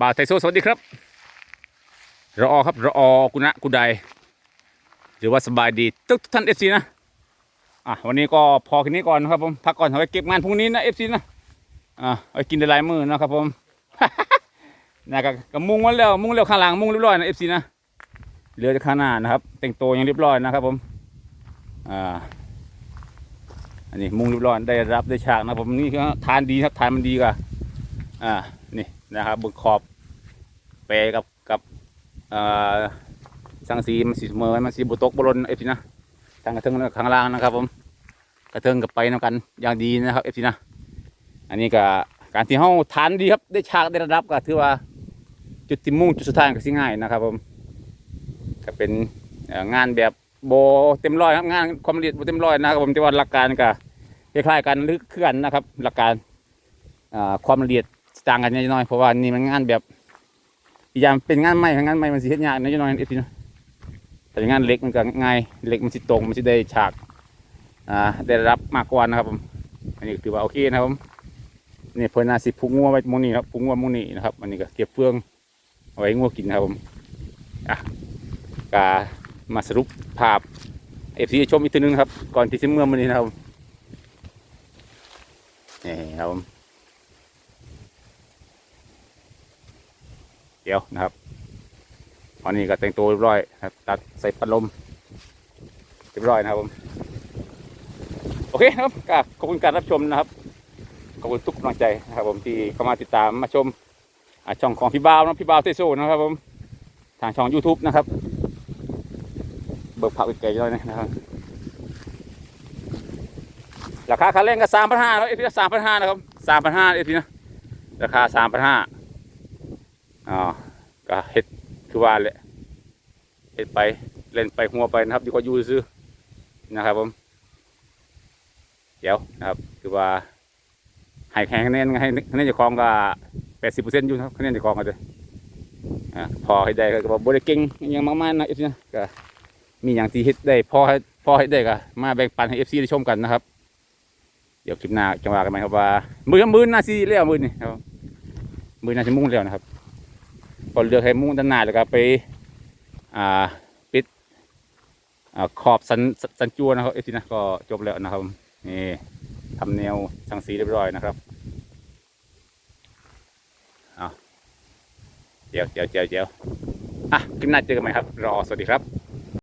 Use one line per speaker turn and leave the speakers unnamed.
บ่าวไทโซสวัสดีครับรอครับรอกุณะกุไดหรือว่าสบายดีทุกท่านเอฟซีนะอะวันนี้ก็พอแค่นี้ก่อนนะครับผมพักก่อนเอาไว้เก็บงานพรุ่งนี้นะเอฟซีนะอะเอาไว้กินได้หลายมื้อนะครับผมนะก็ก็มุงไว้แล้วมุงแล้วข้างหลังมุงเรียบร้อยนะเอฟซีนะเหลือแต่ข้างหน้านะครับ แต่งตัวยังเรียบร้อยนะครับผมอ่าอันนี้มุงเรียบร้อยได้รับได้ฉากนะผมนี่คือทานดีครับทานมันดีกว่า อ่านี่นะครับบนขอบแปกับกับอ่าสังสีมันสีเสมอมันสีบุตกบรนเอฟซีนะทางกระเทิงข้างล่างนะครับผมกระเทิงกับไปนำกันอย่างดีนะครับเอฟซีนะอันนี้ก็การที่เฮาทานดีครับได้ฉากได้ระดับก็ถือว่าจุดที่มุ่งจุดสุดท้ายก็สิง่ายนะครับผมก็เป็นงานแบบโบเต็มร้อยครับงานความละเอียดโบเต็มร้อยนะครับผมแต่ว่าหลักการก็คล้ายๆกันหรือเคลื่อนนะครับ หลักการความละเอียด ต่างกันนิดหน่อยเพราะว่านี่มันงานแบบอีกอย่างเป็นงานใหม่งานใหม่มันสิเฮ็ดยากนิดหน่อยเอฟซีนะแต่งานเล็กมันก็ง่ายเล็กมันสิตรงมันสิได้ฉากอ่าได้รับมากกว่านะครับผมอันนี้ถือว่าโอเคนะครับผมนี่เพิ่นน่าสิพุงงัวไว้มองนี้ครับพุงงัวมองนี้นะครับอันนี้ก็เก็บเฟืองเอาไว้งัวกินนะครับผมอะกามาสรุปภาพเอฟซีชมอีกทีนึงครับ ก่อนที่จะเมื่อวันนี้นะครับนี่ครับผม เดี๋ยวนะครับตอนนี้ก็แต่งตัวเรียบร้อยครับ ตัดใส่พัดลมเรียบร้อยนะครับผมโอเคครับก็ขอบคุณการรับชมนะครับขอบคุณทุกกำลังใจนะครับ ผมที่เข้ามาติดตามมาชมช่องของพี่บ่าวนะพี่บ่าวเตโซนะครับผมทางช่อง YouTube นะครับ เบิกผักไปไกลๆเลยนะครับราคาค่าแรงก็สามพันห้าแล้วเอพีสามพันห้านะครับสามพันห้าเอพีนะราคาสามพันห้า อ๋อก็เฮ็ดคือว่าแหละเฮ็ดไปเล่นไปหัวไปนะครับดีกว่าอยู่ซื้อนะครับผมเดี๋ยวนะครับ คือว่าให้แข่งคะแนนให้คะแนนจ้าของก็แปดสิบเปอร์เซ็นต์อยู่นะครับคะแนนจะคลองกันเลยอ่าพอให้ได้ก็บอกบริเก่งยังมากๆนะเอฟซีนะก็มีอย่างที่เฮ็ดได้พอให้พอให้ได้ก็มาแบ่งปันให้เอฟซีได้ชมกันนะครับ เดี๋ยวคลิปหน้าจะว่ากันไหมครับว่า มือมือหน้าซีเลี้ยวมือนี่ครับมือหน้าจะมุ่งแล้วนะครับ พอเลือกให้มุ่งด้านหน้าแล้วก็ไปอ่าปิดอ่าขอบสันสันจัวนะครับเอฟซีนะก็จบแล้วนะครับนี่ทำแนวสังสีเรียบร้อยนะครับเดี๋ยวเดี๋ยวเดี๋ยวเดี๋ยวอะคลิปหน้าเจอกันใหม่ครับ รอ สวัสดีครับ